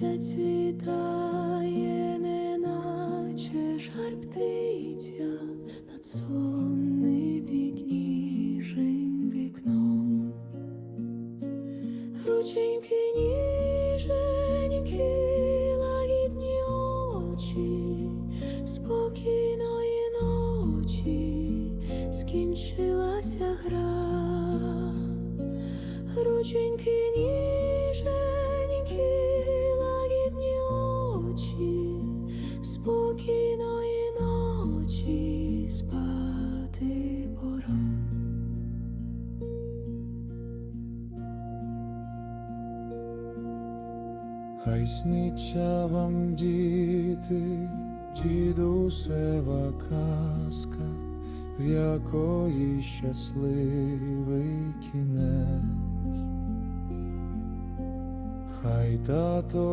Місяць літає, неначе жар птиця над сонним ніжним вікном. Рученьки ніженькі, лагідні очі, спокійної ночі скінчилася гра. Рученьки ніженькі, Хай сниться вам, діти, дідусева казка, в якої щасливий кінець. Хай тато